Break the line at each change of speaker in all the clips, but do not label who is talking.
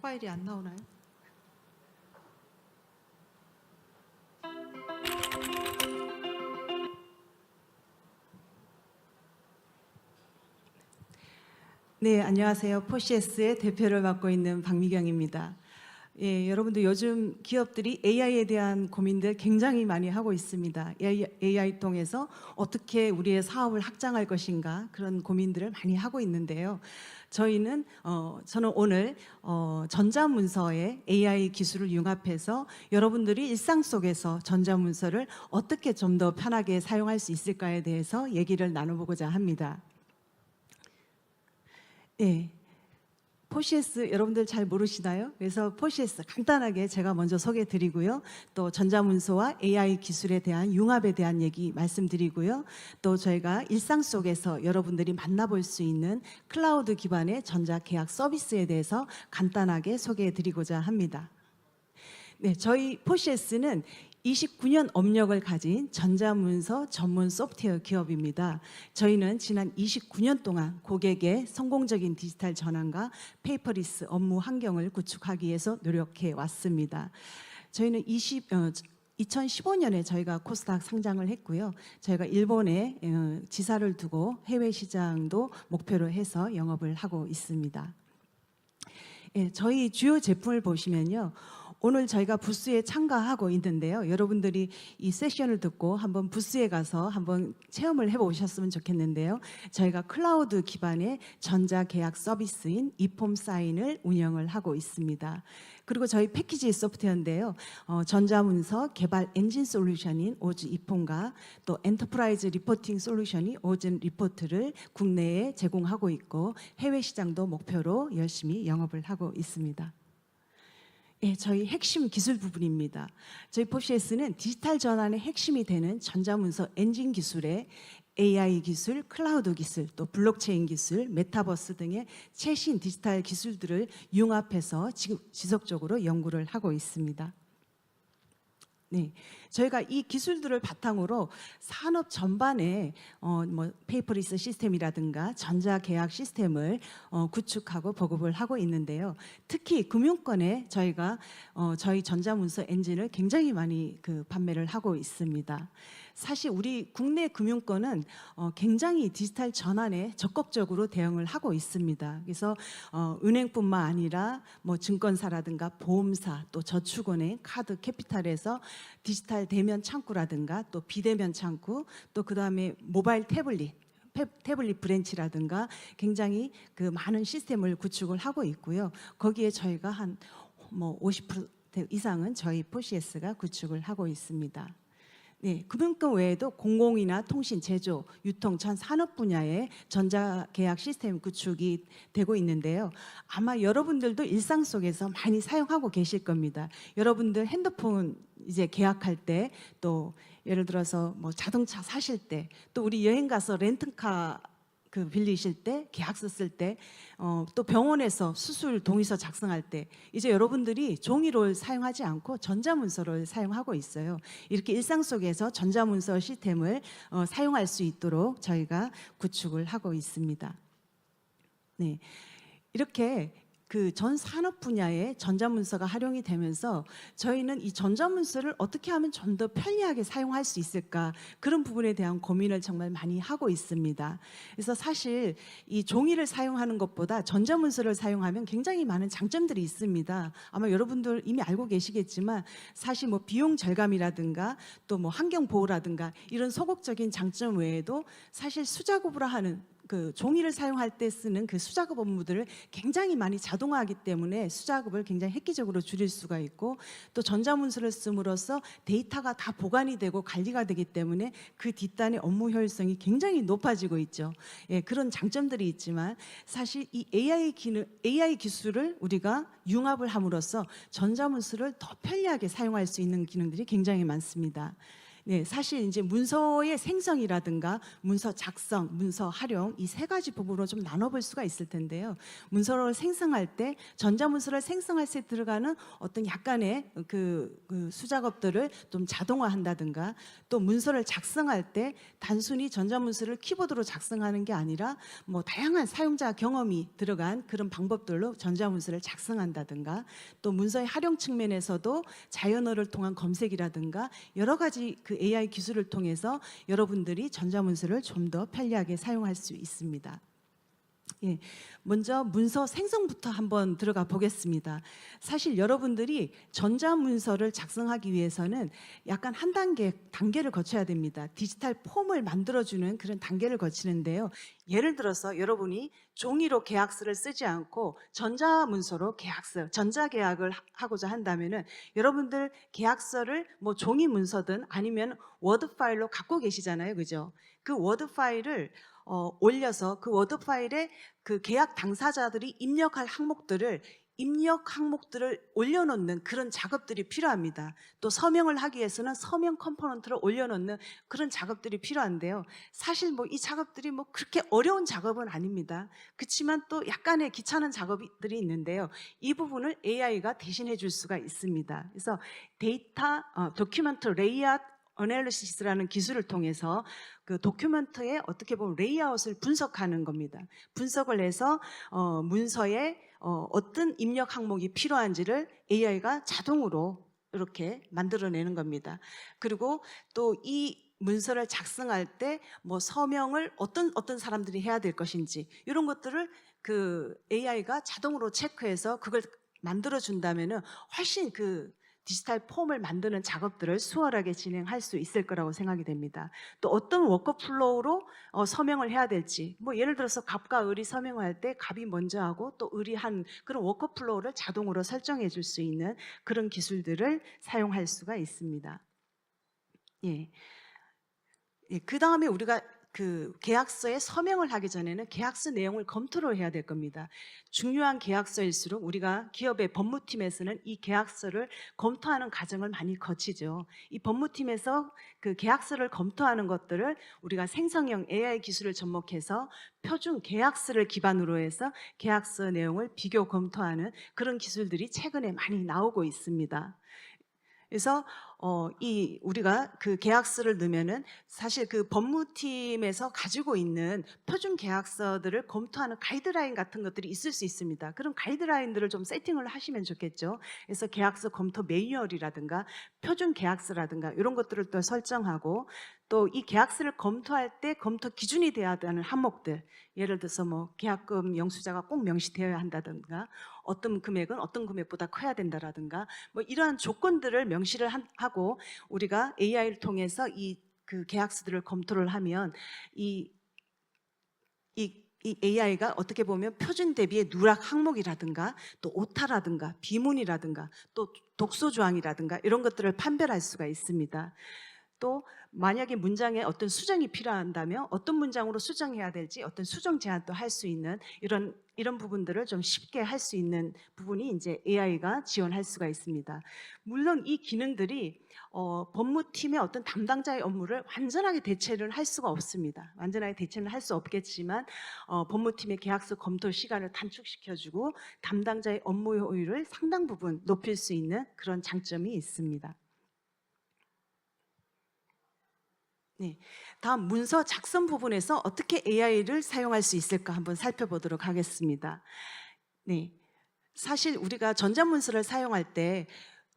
파일이 안 나오나요? 네, 안녕하세요. 포시에스의 대표를 맡고 있는 박미경입니다. 예, 여러분들 요즘 기업들이 AI에 대한 고민들 굉장히 많이 하고 있습니다. AI, AI 통해서 어떻게 우리의 사업을 확장할 것인가 그런 고민들을 많이 하고 있는데요. 저희는 어, 저는 오늘 어, 전자문서에 AI 기술을 융합해서 여러분들이 일상 속에서 전자문서를 어떻게 좀 더 편하게 사용할 수 있을까에 대해서 얘기를 나눠보고자 합니다. 예. 포시에스 여러분들 잘 모르시나요? 그래서 포시에스 간단하게 제가 먼저 소개해 드리고요. 또 전자문서와 AI 기술에 대한 융합에 대한 얘기 말씀드리고요. 또 저희가 일상 속에서 여러분들이 만나볼 수 있는 클라우드 기반의 전자 계약 서비스에 대해서 간단하게 소개해 드리고자 합니다. 네, 저희 포시에스는 29년 업력을 가진 전자문서 전문 소프트웨어 기업입니다. 저희는 지난 29년 동안 고객의 성공적인 디지털 전환과 페이퍼리스 업무 환경을 구축하기 위해서 노력해 왔습니다. 저희는 20, 어, 2015년에 저희가 코스닥 상장을 했고요. 저희가 일본에 어, 지사를 두고 해외 시장도 목표로 해서 영업을 하고 있습니다. 예, 저희 주요 제품을 보시면요. 오늘 저희가 부스에 참가하고 있는데요. 여러분들이 이 세션을 듣고 한번 부스에 가서 한번 체험을 해보셨으면 좋겠는데요. 저희가 클라우드 기반의 전자 계약 서비스인 이폼 사인을 운영을 하고 있습니다. 그리고 저희 패키지 소프트웨어인데요. 어, 전자문서 개발 엔진 솔루션인 오즈 이폼과 또 엔터프라이즈 리포팅 솔루션이 오즌 리포트를 국내에 제공하고 있고 해외 시장도 목표로 열심히 영업을 하고 있습니다. 예, 저희 핵심 기술 부분입니다. 저희 포시에스는 디지털 전환의 핵심이 되는 전자문서 엔진 기술에 AI 기술, 클라우드 기술, 또 블록체인 기술, 메타버스 등의 최신 디지털 기술들을 융합해서 지금 지속적으로 연구를 하고 있습니다. 네, 저희가 이 기술들을 바탕으로 산업 전반에 어, 뭐 페이퍼리스 시스템이라든가 전자 계약 시스템을 어, 구축하고 보급을 하고 있는데요. 특히 금융권에 저희가 어, 저희 전자문서 엔진을 굉장히 많이 그 판매를 하고 있습니다. 사실 우리 국내 금융권은 어, 굉장히 디지털 전환에 적극적으로 대응을 하고 있습니다. 그래서 어, 은행뿐만 아니라 뭐 증권사라든가 보험사 또 저축은행, 카드, 캐피탈에서 디지털 대면 창구라든가 또 비대면 창구 또 그다음에 모바일 태블릿 태- 태블릿 브랜치라든가 굉장히 그 많은 시스템을 구축을 하고 있고요. 거기에 저희가 한 뭐 50% 이상은 저희 포시에스가 구축을 하고 있습니다. 네, 금융권 외에도 공공이나 통신, 제조, 유통, 전 산업 분야의 전자 계약 시스템 구축이 되고 있는데요. 아마 여러분들도 일상 속에서 많이 사용하고 계실 겁니다. 여러분들 핸드폰 이제 계약할 때 또 예를 들어서 뭐 자동차 사실 때 또 우리 여행 가서 렌트카 그 빌리실 때 계약서 쓸 때 어, 또 병원에서 수술 동의서 작성할 때 이제 여러분들이 종이를 사용하지 않고 전자문서를 사용하고 있어요. 이렇게 일상 속에서 전자문서 시스템을 어, 사용할 수 있도록 저희가 구축을 하고 있습니다. 네. 이렇게 그 전 산업 분야의 전자문서가 활용이 되면서 저희는 이 전자문서를 어떻게 하면 좀 더 편리하게 사용할 수 있을까 그런 부분에 대한 고민을 정말 많이 하고 있습니다. 그래서 사실 이 종이를 사용하는 것보다 전자문서를 사용하면 굉장히 많은 장점들이 있습니다. 아마 여러분들 이미 알고 계시겠지만 사실 뭐 비용 절감이라든가 또 뭐 환경 보호라든가 이런 소극적인 장점 외에도 사실 수작업으로 하는 그 종이를 사용할 때 쓰는 그 수작업 업무들을 굉장히 많이 자동화하기 때문에 수작업을 굉장히 획기적으로 줄일 수가 있고 또 전자문서를 씀으로써 데이터가 다 보관이 되고 관리가 되기 때문에 그 뒷단의 업무 효율성이 굉장히 높아지고 있죠. 예, 그런 장점들이 있지만 사실 이 AI 기능, AI 기술을 우리가 융합을 함으로써 전자문서를 더 편리하게 사용할 수 있는 기능들이 굉장히 많습니다. 네, 사실 이제 문서의 생성이라든가 문서 작성, 문서 활용 이 세 가지 부분으로 좀 나눠볼 수가 있을 텐데요. 문서를 생성할 때 전자문서를 생성할 때 들어가는 어떤 약간의 그, 그 수작업들을 좀 자동화한다든가 또 문서를 작성할 때 단순히 전자문서를 키보드로 작성하는 게 아니라 뭐 다양한 사용자 경험이 들어간 그런 방법들로 전자문서를 작성한다든가 또 문서의 활용 측면에서도 자연어를 통한 검색이라든가 여러 가지 그 AI 기술을 통해서 여러분들이 전자문서를 좀 더 편리하게 사용할 수 있습니다. 예, 먼저 문서 생성부터 한번 들어가 보겠습니다. 사실 여러분들이 전자 문서를 작성하기 위해서는 약간 한 단계 단계를 거쳐야 됩니다. 디지털 폼을 만들어 주는 그런 단계를 거치는데요. 예를 들어서 여러분이 종이로 계약서를 쓰지 않고 전자 문서로 계약서, 전자 계약을 하- 하고자 한다면은 여러분들 계약서를 뭐 종이 문서든 아니면 워드 파일로 갖고 계시잖아요, 그죠? 그 워드 파일을 어, 올려서 그 워드 파일에 그 계약 당사자들이 입력할 항목들을 입력 항목들을 올려놓는 그런 작업들이 필요합니다. 또 서명을 하기 위해서는 서명 컴포넌트를 올려놓는 그런 작업들이 필요한데요. 사실 뭐 이 작업들이 뭐 그렇게 어려운 작업은 아닙니다. 그렇지만 또 약간의 귀찮은 작업들이 있는데요. 이 부분을 AI가 대신해 줄 수가 있습니다. 그래서 데이터 어, 도큐멘트 레이아웃 어널리시스라는 기술을 통해서 그 도큐멘트의 어떻게 보면 레이아웃을 분석하는 겁니다. 분석을 해서 어, 문서에 어, 어떤 입력 항목이 필요한지를 AI가 자동으로 이렇게 만들어내는 겁니다. 그리고 또이 문서를 작성할 때 뭐 서명을 어떤 어떤 사람들이 해야 될 것인지 이런 것들을 그 AI가 자동으로 체크해서 그걸 만들어 준다면은 훨씬 그 디지털 폼을 만드는 작업들을 수월하게 진행할 수 있을 거라고 생각이 됩니다. 또 어떤 워크플로우로 어, 서명을 해야 될지, 뭐 예를 들어서 갑과 을이 서명할 때 갑이 먼저 하고 또 을이 한 그런 워크플로우를 자동으로 설정해 줄 수 있는 그런 기술들을 사용할 수가 있습니다. 예. 예, 그 다음에 우리가 그 계약서에 서명을 하기 전에는 계약서 내용을 검토를 해야 될 겁니다. 중요한 계약서일수록 우리가 기업의 법무팀에서는 이 계약서를 검토하는 과정을 많이 거치죠. 이 법무팀에서 그 계약서를 검토하는 것들을 우리가 생성형 AI 기술을 접목해서 표준 계약서를 기반으로 해서 계약서 내용을 비교 검토하는 그런 기술들이 최근에 많이 나오고 있습니다. 그래서 어, 이 우리가 그 계약서를 넣으면은 사실 그 법무팀에서 가지고 있는 표준 계약서들을 검토하는 가이드라인 같은 것들이 있을 수 있습니다. 그런 가이드라인들을 좀 세팅을 하시면 좋겠죠. 그래서 계약서 검토 매뉴얼이라든가 표준 계약서라든가 이런 것들을 또 설정하고 또 이 계약서를 검토할 때 검토 기준이 돼야 되는 항목들 예를 들어서 뭐 계약금 영수자가 꼭 명시되어야 한다든가 어떤 금액은 어떤 금액보다 커야 된다라든가 뭐 이러한 조건들을 명시를 한- 하고 우리가 AI를 통해서 이 그 계약서들을 검토를 하면 이 이, 이 AI가 어떻게 보면 표준 대비의 누락 항목이라든가 또 오타라든가 비문이라든가 또 독소 조항이라든가 이런 것들을 판별할 수가 있습니다. 또 만약에 문장에 어떤 수정이 필요한다면 어떤 문장으로 수정해야 될지 어떤 수정 제한도 할 수 있는 이런 이런 부분들을 좀 쉽게 할 수 있는 부분이 이제 AI가 지원할 수가 있습니다. 물론 이 기능들이 어, 법무팀의 어떤 담당자의 업무를 완전하게 대체를 할 수가 없습니다. 완전하게 대체는 할 수 없겠지만 어, 법무팀의 계약서 검토 시간을 단축시켜주고 담당자의 업무 효율을 상당 부분 높일 수 있는 그런 장점이 있습니다. 네, 다음 문서 작성 부분에서 어떻게 AI를 사용할 수 있을까 한번 살펴보도록 하겠습니다. 네, 사실 우리가 전자문서를 사용할 때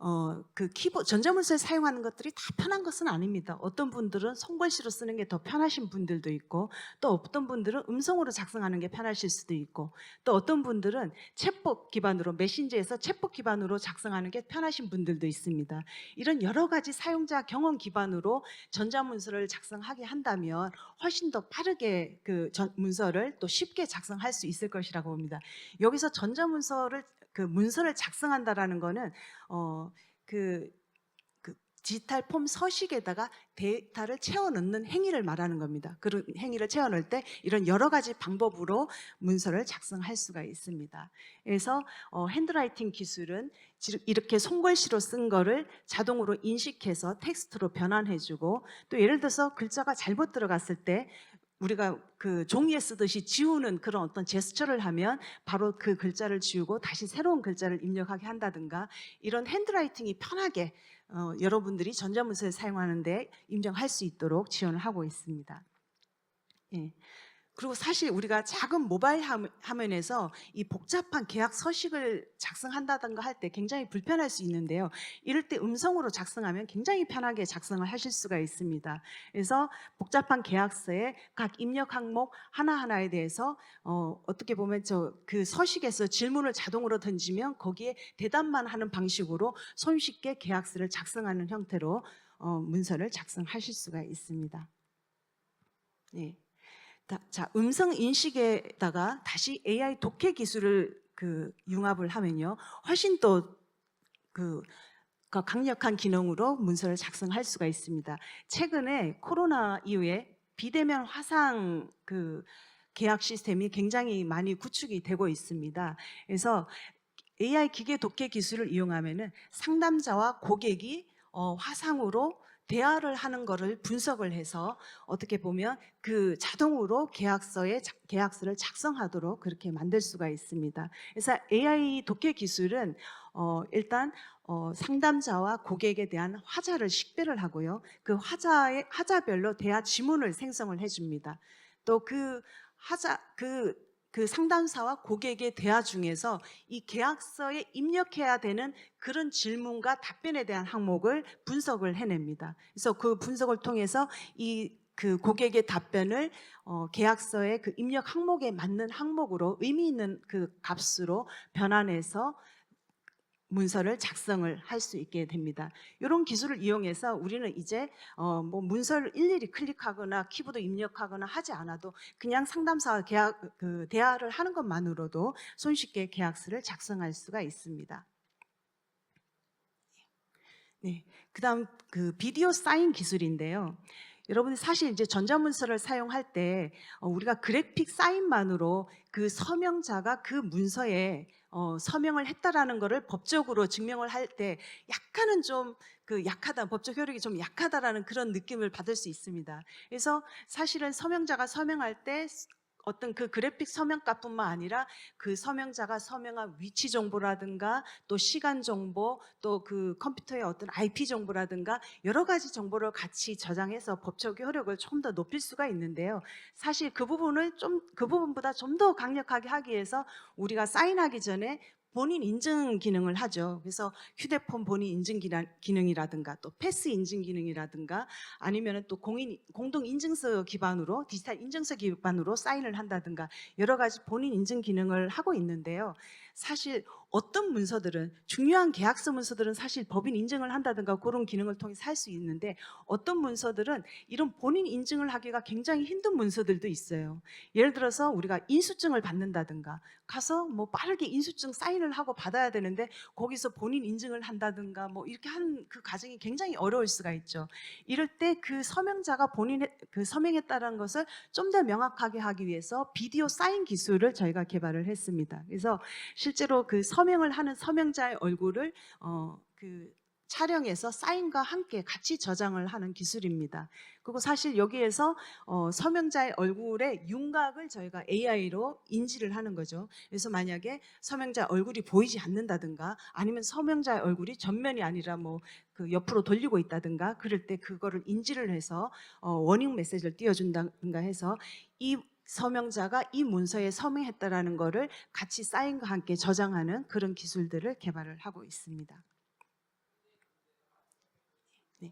어, 그 키보드 전자문서를 사용하는 것들이 다 편한 것은 아닙니다. 어떤 분들은 손글씨로 쓰는 게 더 편하신 분들도 있고 또 어떤 분들은 음성으로 작성하는 게 편하실 수도 있고 또 어떤 분들은 챗봇 기반으로 메신저에서 챗봇 기반으로 작성하는 게 편하신 분들도 있습니다. 이런 여러 가지 사용자 경험 기반으로 전자문서를 작성하게 한다면 훨씬 더 빠르게 그 전- 문서를 또 쉽게 작성할 수 있을 것이라고 봅니다. 여기서 전자문서를 그 문서를 작성한다라는 거는 어그 그 디지털 폼 서식에다가 데이터를 채워 넣는 행위를 말하는 겁니다. 그런 행위를 채워 넣을 때 이런 여러 가지 방법으로 문서를 작성할 수가 있습니다. 그래서 어, 핸드라이팅 기술은 지- 이렇게 손글씨로 쓴 거를 자동으로 인식해서 텍스트로 변환해주고 또 예를 들어서 글자가 잘못 들어갔을 때 우리가 그 종이에 쓰듯이 지우는 그런 어떤 제스처를 하면 바로 그 글자를 지우고 다시 새로운 글자를 입력하게 한다든가 이런 핸드라이팅이 편하게 어, 여러분들이 전자문서를 사용하는데 임정할 수 있도록 지원을 하고 있습니다. 예. 그리고 사실 우리가 작은 모바일 화면- 화면에서 이 복잡한 계약 서식을 작성한다든가 할 때 굉장히 불편할 수 있는데요. 이럴 때 음성으로 작성하면 굉장히 편하게 작성을 하실 수가 있습니다. 그래서 복잡한 계약서의 각 입력 항목 하나하나에 대해서 어, 어떻게 보면 저 그 서식에서 질문을 자동으로 던지면 거기에 대답만 하는 방식으로 손쉽게 계약서를 작성하는 형태로 어, 문서를 작성하실 수가 있습니다. 네. 다- 자, 음성 인식에다가 다시 AI 독해 기술을 그 융합을 하면요. 훨씬 또그 강력한 기능으로 문서를 작성할 수가 있습니다. 최근에 코로나 이후에 비대면 화상 그 계약 시스템이 굉장히 많이 구축이 되고 있습니다. 그래서 AI 기계 독해 기술을 이용하면은 상담자와 고객이 어, 화상으로 대화를 하는 거를 분석을 해서 어떻게 보면 그 자동으로 계약서에 자- 계약서를 작성하도록 그렇게 만들 수가 있습니다. 그래서 AI 독해 기술은 어, 일단 어, 상담자와 고객에 대한 화자를 식별을 하고요. 그 화자의 화자별로 대화 지문을 생성을 해줍니다. 또그 화자 그 그 상담사와 고객의 대화 중에서 이 계약서에 입력해야 되는 그런 질문과 답변에 대한 항목을 분석을 해냅니다. 그래서 그 분석을 통해서 이 그 고객의 답변을 어, 계약서의 그 입력 항목에 맞는 항목으로 의미 있는 그 값으로 변환해서 문서를 작성을 할 수 있게 됩니다. 이런 기술을 이용해서 우리는 이제 어, 뭐 문서를 일일이 클릭하거나 키보드 입력하거나 하지 않아도 그냥 상담사와 계약 그 대화를 하는 것만으로도 손쉽게 계약서를 작성할 수가 있습니다. 네, 그다음 그 비디오 사인 기술인데요. 여러분 사실 이제 전자문서를 사용할 때 어, 우리가 그래픽 사인만으로 그 서명자가 그 문서에 어, 서명을 했다라는 것을 법적으로 증명을 할 때 약간은 좀 그 약하다 법적 효력이 좀 약하다라는 그런 느낌을 받을 수 있습니다. 그래서 사실은 서명자가 서명할 때 어떤 그 그래픽 서명값뿐만 아니라 그 서명자가 서명한 위치 정보라든가 또 시간 정보 또 그 컴퓨터의 어떤 IP 정보라든가 여러 가지 정보를 같이 저장해서 법적 효력을 좀 더 높일 수가 있는데요. 사실 그 부분을 좀 그 부분보다 좀 더 강력하게 하기 위해서 우리가 사인하기 전에 본인 인증 기능을 하죠. 그래서 휴대폰 본인 인증 기능이라든가 또 패스 인증 기능이라든가 아니면 또 공인 공동 인증서 기반으로 디지털 인증서 기반으로 사인을 한다든가 여러 가지 본인 인증 기능을 하고 있는데요. 사실 어떤 문서들은 중요한 계약서 문서들은 사실 법인 인증을 한다든가 그런 기능을 통해서 할 수 있는데 어떤 문서들은 이런 본인 인증을 하기가 굉장히 힘든 문서들도 있어요. 예를 들어서 우리가 인수증을 받는다든가 가서 뭐 빠르게 인수증 사인을 하고 받아야 되는데 거기서 본인 인증을 한다든가 뭐 이렇게 한 그 과정이 굉장히 어려울 수가 있죠. 이럴 때 그 서명자가 본인의 그 서명했다는 것을 좀 더 명확하게 하기 위해서 비디오 사인 기술을 저희가 개발을 했습니다. 그래서 실제로 그 서명을 하는 서명자의 얼굴을 어 그 촬영해서 사인과 함께 같이 저장을 하는 기술입니다. 그리고 사실 여기에서 어, 서명자의 얼굴의 윤곽을 저희가 AI로 인지를 하는 거죠. 그래서 만약에 서명자 얼굴이 보이지 않는다든가 아니면 서명자의 얼굴이 전면이 아니라 뭐 그 옆으로 돌리고 있다든가 그럴 때 그거를 인지를 해서 어, 워닝 메시지를 띄워준다든가 해서 이 서명자가 이 문서에 서명했다라는 거를 같이 사인과 함께 저장하는 그런 기술들을 개발을 하고 있습니다. 네.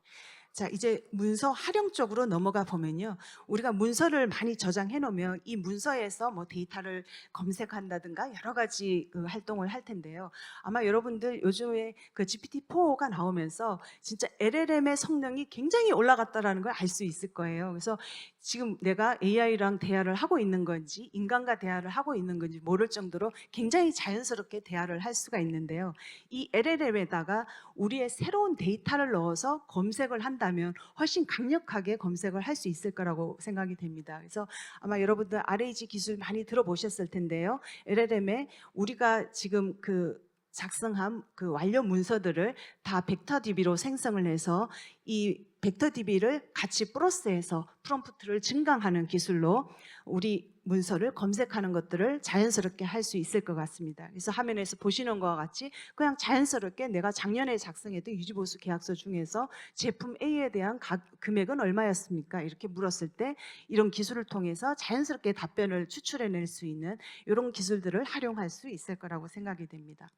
자, 이제 문서 활용 쪽으로 넘어가 보면요. 우리가 문서를 많이 저장해 놓으면 이 문서에서 뭐 데이터를 검색한다든가 여러 가지 그 활동을 할 텐데요. 아마 여러분들 요즘에 그 GPT-4가 나오면서 진짜 LLM의 성능이 굉장히 올라갔다라는 걸 알 수 있을 거예요. 그래서 지금 내가 AI랑 대화를 하고 있는 건지 인간과 대화를 하고 있는 건지 모를 정도로 굉장히 자연스럽게 대화를 할 수가 있는데요. 이 LLM에다가 우리의 새로운 데이터를 넣어서 검색을 한다 면 훨씬 강력하게 검색을 할 수 있을 거라고 생각이 됩니다. 그래서 아마 여러분들 RAG 기술 많이 들어보셨을 텐데요. LLM에 우리가 지금 그 작성한 그 완료 문서들을 다 벡터DB로 생성을 해서 이 벡터DB를 같이 플러스해서 프롬프트를 증강하는 기술로 우리 문서를 검색하는 것들을 자연스럽게 할 수 있을 것 같습니다. 그래서 화면에서 보시는 것과 같이 그냥 자연스럽게 내가 작년에 작성했던 유지보수 계약서 중에서 제품 A에 대한 가- 금액은 얼마였습니까? 이렇게 물었을 때 이런 기술을 통해서 자연스럽게 답변을 추출해낼 수 있는 이런 기술들을 활용할 수 있을 거라고 생각이 됩니다.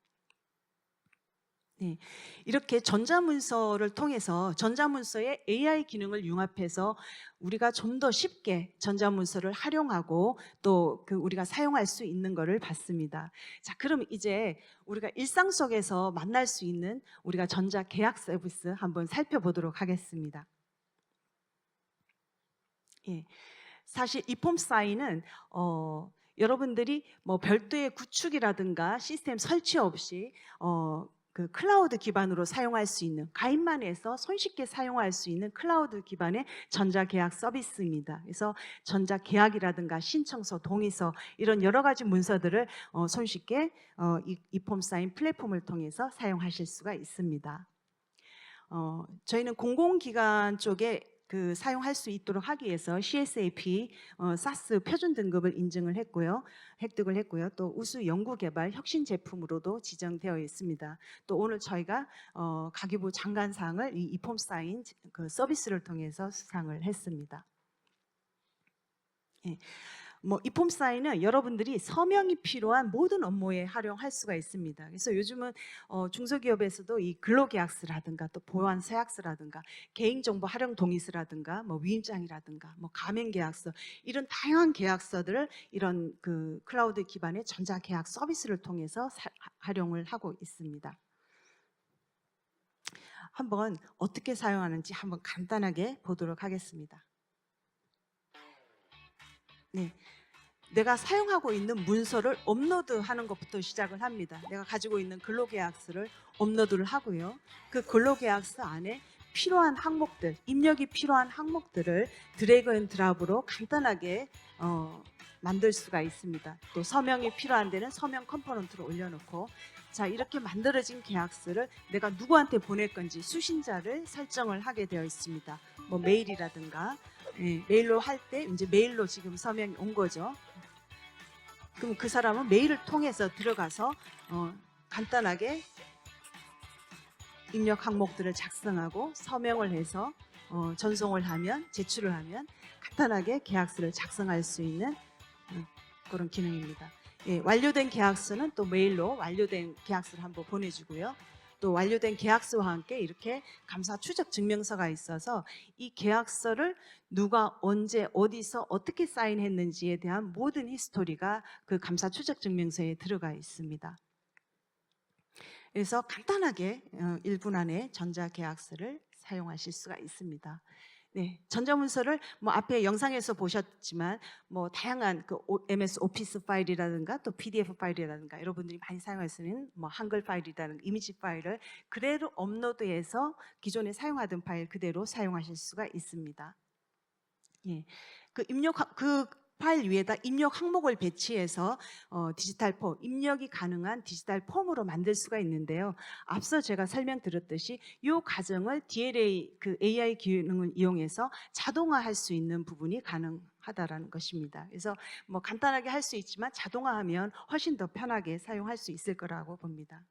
네, 이렇게 전자문서를 통해서 전자문서에 AI 기능을 융합해서 우리가 좀 더 쉽게 전자문서를 활용하고 또 그 우리가 사용할 수 있는 것을 봤습니다. 자, 그럼 이제 우리가 일상 속에서 만날 수 있는 우리가 전자 계약 서비스 한번 살펴보도록 하겠습니다. 예, 사실 이 폼 사인은 어, 여러분들이 뭐 별도의 구축이라든가 시스템 설치 없이 어, 그 클라우드 기반으로 사용할 수 있는 가입만 해서 손쉽게 사용할 수 있는 클라우드 기반의 전자 계약 서비스입니다. 그래서 전자 계약이라든가 신청서, 동의서 이런 여러 가지 문서들을 어, 손쉽게 어, 이, 이폼 사인 플랫폼을 통해서 사용하실 수가 있습니다. 어, 저희는 공공기관 쪽에 그 사용할 수 있도록 하기 위해서 CSAP 어, 사스 표준 등급을 인증을 했고요, 획득을 했고요. 또 우수 연구 개발 혁신 제품으로도 지정되어 있습니다. 또 오늘 저희가 어, 가계부 장관상을 이 이폼 사인 그 서비스를 통해서 수상을 했습니다. 예. 뭐 이폼 사인은 여러분들이 서명이 필요한 모든 업무에 활용할 수가 있습니다. 그래서 요즘은 어, 중소기업에서도 이 근로계약서라든가 또 보안 서약서라든가 개인정보 활용 동의서라든가 뭐 위임장이라든가 뭐 가맹계약서 이런 다양한 계약서들을 이런 그 클라우드 기반의 전자계약 서비스를 통해서 사- 활용을 하고 있습니다. 한번 어떻게 사용하는지 한번 간단하게 보도록 하겠습니다. 네. 내가 사용하고 있는 문서를 업로드하는 것부터 시작을 합니다. 내가 가지고 있는 근로계약서를 업로드를 하고요. 그 근로계약서 안에 필요한 항목들, 입력이 필요한 항목들을 드래그 앤 드랍으로 간단하게 어, 만들 수가 있습니다. 또 서명이 필요한 데는 서명 컴포넌트를 올려놓고 자 이렇게 만들어진 계약서를 내가 누구한테 보낼 건지 수신자를 설정을 하게 되어 있습니다. 뭐 메일이라든가 예, 메일로 할 때 이제 메일로 지금 서명이 온 거죠. 그럼 그 사람은 메일을 통해서 들어가서 어, 간단하게 입력 항목들을 작성하고 서명을 해서 어, 전송을 하면 제출을 하면 간단하게 계약서를 작성할 수 있는 음, 그런 기능입니다. 예, 완료된 계약서는 또 메일로 완료된 계약서를 한번 보내주고요. 또 완료된 계약서와 함께 이렇게 감사 추적 증명서가 있어서 이 계약서를 누가 언제 어디서 어떻게 사인했는지에 대한 모든 히스토리가 그 감사 추적 증명서에 들어가 있습니다. 그래서 간단하게 어, 1분 안에 전자 계약서를 사용하실 수가 있습니다. 네, 전자문서를 뭐 앞에 영상에서 보셨지만 뭐 다양한 그 오- MS 오피스 파일이라든가 또 PDF 파일이라든가 여러분들이 많이 사용할 수 있는 뭐 한글 파일이라든가 이미지 파일을 그대로 업로드해서 기존에 사용하던 파일 그대로 사용하실 수가 있습니다. 예, 그 입력 하- 그 파일 위에다 입력 항목을 배치해서 어, 디지털 폼, 입력이 가능한 디지털 폼으로 만들 수가 있는데요. 앞서 제가 설명드렸듯이 이 과정을 DLA 그 AI 기능을 이용해서 자동화할 수 있는 부분이 가능하다라는 것입니다. 그래서 뭐 간단하게 할 수 있지만 자동화하면 훨씬 더 편하게 사용할 수 있을 거라고 봅니다.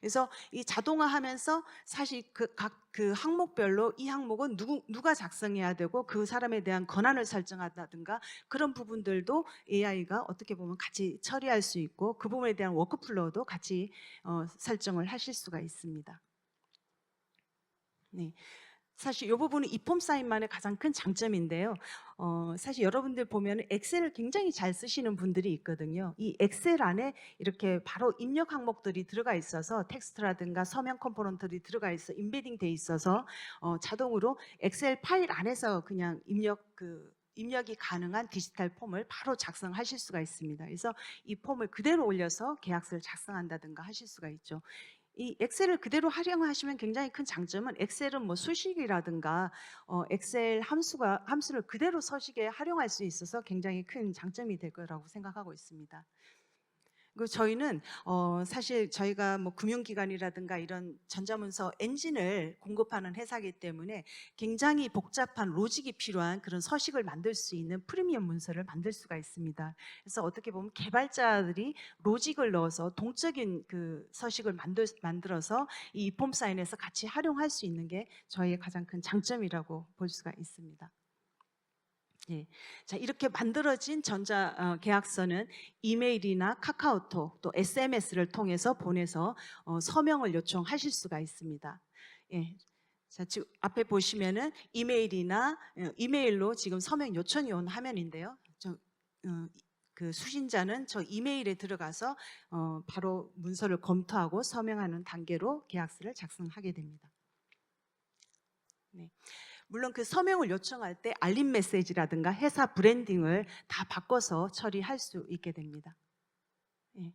그래서 이 자동화하면서 사실 그각그 항목별로 이 항목은 누구 누가 작성해야 되고 그 사람에 대한 권한을 설정한다든가 그런 부분들도 AI가 어떻게 보면 같이 처리할 수 있고 그 부분에 대한 워크플로우도 같이 어, 설정을 하실 수가 있습니다. 네. 사실 이 부분은 이폼 사인만의 가장 큰 장점인데요. 어, 사실 여러분들 보면 엑셀을 굉장히 잘 쓰시는 분들이 있거든요. 이 엑셀 안에 이렇게 바로 입력 항목들이 들어가 있어서 텍스트라든가 서명 컴포넌트들이 들어가 있어 인베딩 돼 있어서 어, 자동으로 엑셀 파일 안에서 그냥 입력 그 입력이 가능한 디지털 폼을 바로 작성하실 수가 있습니다. 그래서 이 폼을 그대로 올려서 계약서를 작성한다든가 하실 수가 있죠. 이 엑셀을 그대로 활용하시면 굉장히 큰 장점은 엑셀은 뭐 수식이라든가 어, 엑셀 함수가 함수를 그대로 서식에 활용할 수 있어서 굉장히 큰 장점이 될 거라고 생각하고 있습니다. 그 저희는 어 사실 저희가 뭐 금융기관이라든가 이런 전자문서 엔진을 공급하는 회사이기 때문에 굉장히 복잡한 로직이 필요한 그런 서식을 만들 수 있는 프리미엄 문서를 만들 수가 있습니다. 그래서 어떻게 보면 개발자들이 로직을 넣어서 동적인 그 서식을 만들, 만들어서 이 이폼 사인에서 같이 활용할 수 있는 게 저희의 가장 큰 장점이라고 볼 수가 있습니다. 예. 자, 이렇게 만들어진 전자 어, 계약서는 이메일이나 카카오톡 또 SMS를 통해서 보내서 어, 서명을 요청하실 수가 있습니다. 예. 자, 지금 앞에 보시면은 이메일이나 어, 이메일로 지금 서명 요청이 온 화면인데요. 저, 어, 그 수신자는 저 이메일에 들어가서 어, 바로 문서를 검토하고 서명하는 단계로 계약서를 작성하게 됩니다. 네. 물론 그 서명을 요청할 때 알림 메시지라든가 회사 브랜딩을 다 바꿔서 처리할 수 있게 됩니다. 예.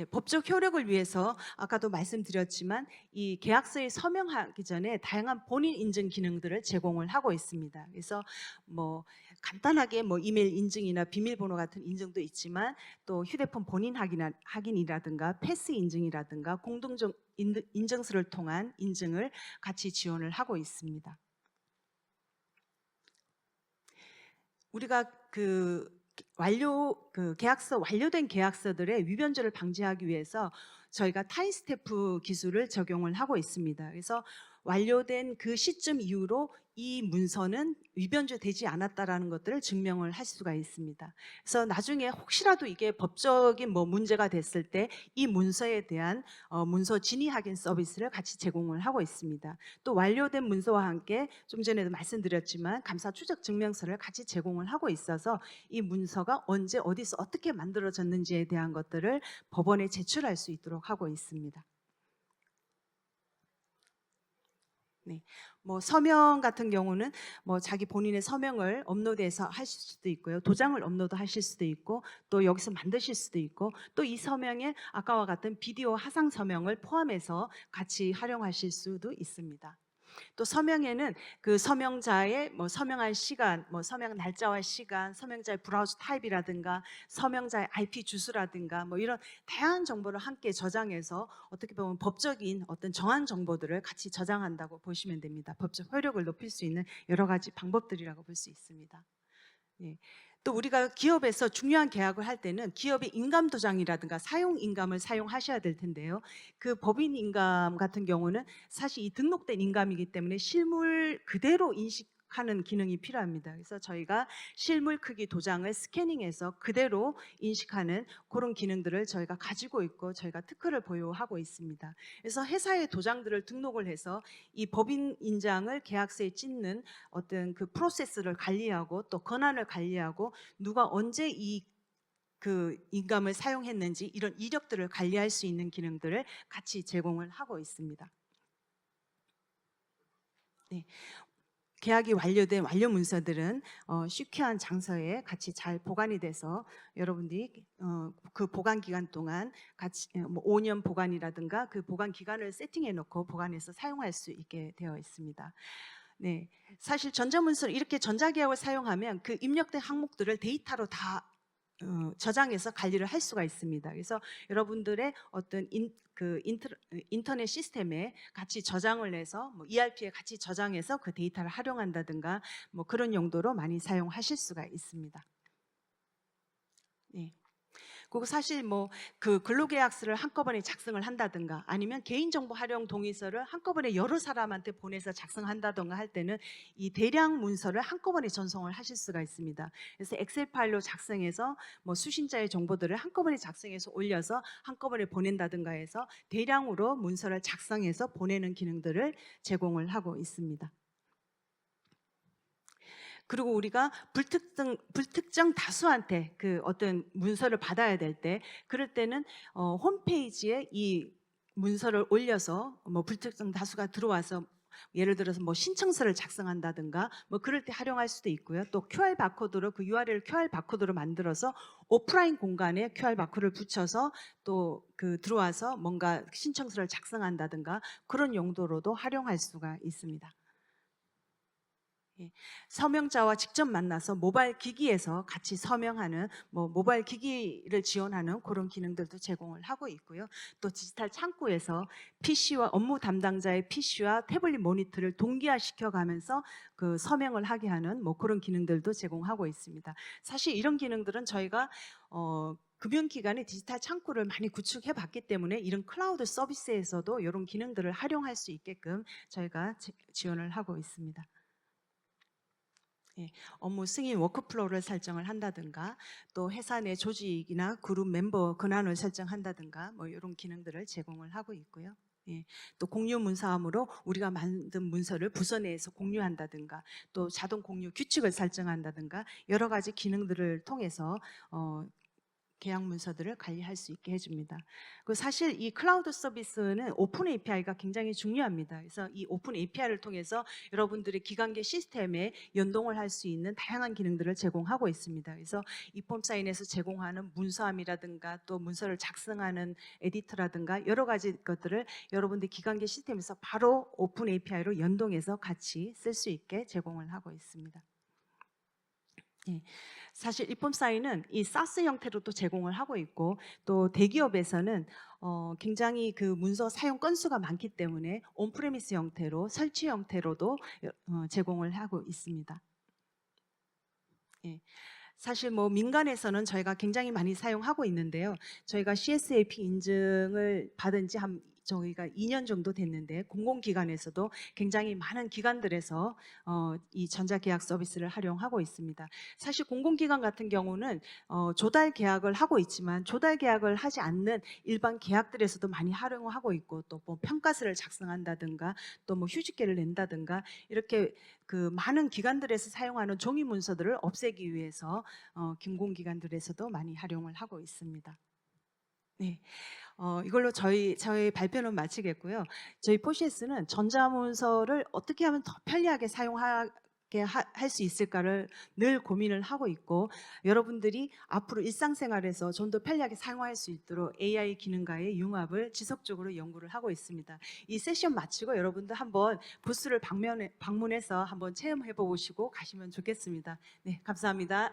예, 법적 효력을 위해서 아까도 말씀드렸지만 이 계약서에 서명하기 전에 다양한 본인 인증 기능들을 제공을 하고 있습니다. 그래서 뭐 간단하게 뭐 이메일 인증이나 비밀번호 같은 인증도 있지만 또 휴대폰 본인 확인, 확인이라든가 패스 인증이라든가 공동적 인- 인증서를 통한 인증을 같이 지원을 하고 있습니다. 우리가 그 완료 그 계약서 완료된 계약서들의 위변조를 방지하기 위해서 저희가 타임스태프 기술을 적용을 하고 있습니다. 그래서 완료된 그 시점 이후로 이 문서는 위변조 되지 않았다라는 것들을 증명을 할 수가 있습니다. 그래서 나중에 혹시라도 이게 법적인 뭐 문제가 됐을 때 이 문서에 대한 어, 문서 진위 확인 서비스를 같이 제공을 하고 있습니다. 또 완료된 문서와 함께 좀 전에도 말씀드렸지만 감사 추적 증명서를 같이 제공을 하고 있어서 이 문서가 언제 어디서 어떻게 만들어졌는지에 대한 것들을 법원에 제출할 수 있도록 하고 있습니다. 네. 뭐 서명 같은 경우는 뭐 자기 본인의 서명을 업로드해서 하실 수도 있고요. 도장을 업로드 하실 수도 있고 또 여기서 만드실 수도 있고 또 이 서명에 아까와 같은 비디오 하상 서명을 포함해서 같이 활용하실 수도 있습니다. 또 서명에는 그 서명자의 뭐 서명할 시간, 뭐 서명 날짜와 시간, 서명자의 브라우저 타입이라든가 서명자의 IP 주소라든가 뭐 이런 다양한 정보를 함께 저장해서 어떻게 보면 법적인 어떤 정한 정보들을 같이 저장한다고 보시면 됩니다. 법적 효력을 높일 수 있는 여러 가지 방법들이라고 볼 수 있습니다. 예. 또 우리가 기업에서 중요한 계약을 할 때는 기업의 인감 도장이라든가 사용 인감을 사용하셔야 될 텐데요. 그 법인 인감 같은 경우는 사실 이 등록된 인감이기 때문에 실물 그대로 인식 하는 기능이 필요합니다. 그래서 저희가 실물 크기 도장을 스캐닝해서 그대로 인식하는 그런 기능들을 저희가 가지고 있고 저희가 특허를 보유하고 있습니다. 그래서 회사의 도장들을 등록을 해서 이 법인 인장을 계약서에 찍는 어떤 그 프로세스를 관리하고 또 권한을 관리하고 누가 언제 이그 인감을 사용했는지 이런 이력들을 관리할 수 있는 기능들을 같이 제공을 하고 있습니다. 네. 계약이 완료된 완료 문서들은 어, 시큐한 장소에 같이 잘 보관이 돼서 여러분들이 어, 그 보관 기간 동안 같이 어, 뭐 5년 보관이라든가 그 보관 기간을 세팅해 놓고 보관해서 사용할 수 있게 되어 있습니다. 네, 사실 전자문서를 이렇게 전자계약을 사용하면 그 입력된 항목들을 데이터로 다 어, 저장해서 관리를 할 수가 있습니다. 그래서 여러분들의 어떤 인, 그 인터, 인터넷 시스템에 같이 저장을 해서 뭐 ERP에 같이 저장해서 그 데이터를 활용한다든가 뭐 그런 용도로 많이 사용하실 수가 있습니다. 네. 그리고 사실 뭐 그 근로계약서를 한꺼번에 작성을 한다든가 아니면 개인정보 활용 동의서를 한꺼번에 여러 사람한테 보내서 작성한다든가 할 때는 이 대량 문서를 한꺼번에 전송을 하실 수가 있습니다. 그래서 엑셀 파일로 작성해서 뭐 수신자의 정보들을 한꺼번에 작성해서 올려서 한꺼번에 보낸다든가 해서 대량으로 문서를 작성해서 보내는 기능들을 제공을 하고 있습니다. 그리고 우리가 불특정 불특정 다수한테 그 어떤 문서를 받아야 될 때 그럴 때는 어, 홈페이지에 이 문서를 올려서 뭐 불특정 다수가 들어와서 예를 들어서 뭐 신청서를 작성한다든가 뭐 그럴 때 활용할 수도 있고요. 또 QR 바코드로 그 URL QR 바코드로 만들어서 오프라인 공간에 QR 바코드를 붙여서 또 그 들어와서 뭔가 신청서를 작성한다든가 그런 용도로도 활용할 수가 있습니다. 예, 서명자와 직접 만나서 모바일 기기에서 같이 서명하는 뭐 모바일 기기를 지원하는 그런 기능들도 제공을 하고 있고요. 또 디지털 창구에서 PC와 업무 담당자의 PC와 태블릿 모니터를 동기화시켜 가면서 그 서명을 하게 하는 뭐 그런 기능들도 제공하고 있습니다. 사실 이런 기능들은 저희가 어 금융기관의 디지털 창구를 많이 구축해 봤기 때문에 이런 클라우드 서비스에서도 이런 기능들을 활용할 수 있게끔 저희가 지- 지원을 하고 있습니다. 예, 업무 승인 워크플로우를 설정을 한다든가 또 회사 내 조직이나 그룹 멤버 권한을 설정한다든가 뭐 이런 기능들을 제공을 하고 있고요. 예, 또 공유 문서함으로 우리가 만든 문서를 부서 내에서 공유한다든가 또 자동 공유 규칙을 설정한다든가 여러 가지 기능들을 통해서 어, 계약 문서들을 관리할 수 있게 해줍니다. 그 사실 이 클라우드 서비스는 오픈 API가 굉장히 중요합니다. 그래서 이 오픈 API를 통해서 여러분들의 기관계 시스템에 연동을 할 수 있는 다양한 기능들을 제공하고 있습니다. 그래서 이폼 사인에서 제공하는 문서함이라든가 또 문서를 작성하는 에디터라든가 여러 가지 것들을 여러분들 기관계 시스템에서 바로 오픈 API로 연동해서 같이 쓸 수 있게 제공을 하고 있습니다. 예, 사실 입법 사인은 이 사스 형태로도 제공을 하고 있고 또 대기업에서는 어, 굉장히 그 문서 사용 건수가 많기 때문에 온프레미스 형태로 설치 형태로도 어, 제공을 하고 있습니다. 예. 사실 뭐 민간에서는 저희가 굉장히 많이 사용하고 있는데요. 저희가 CSAP 인증을 받은 지 한 저희가 2년 정도 됐는데 공공기관에서도 굉장히 많은 기관들에서 어, 이 전자계약 서비스를 활용하고 있습니다. 사실 공공기관 같은 경우는 어, 조달 계약을 하고 있지만 조달 계약을 하지 않는 일반 계약들에서도 많이 활용을 하고 있고 또 뭐 평가서를 작성한다든가 또 뭐 휴직계를 낸다든가 이렇게 그 많은 기관들에서 사용하는 종이 문서들을 없애기 위해서 어, 공공기관들에서도 많이 활용을 하고 있습니다. 네, 어, 이걸로 저희 저희 발표는 마치겠고요. 저희 포시에스는 전자문서를 어떻게 하면 더 편리하게 사용하게 할 수 있을까를 늘 고민을 하고 있고 여러분들이 앞으로 일상생활에서 좀 더 편리하게 사용할 수 있도록 AI 기능과의 융합을 지속적으로 연구를 하고 있습니다. 이 세션 마치고 여러분들 한번 부스를 방문해, 방문해서 한번 체험해 보시고 가시면 좋겠습니다. 네, 감사합니다.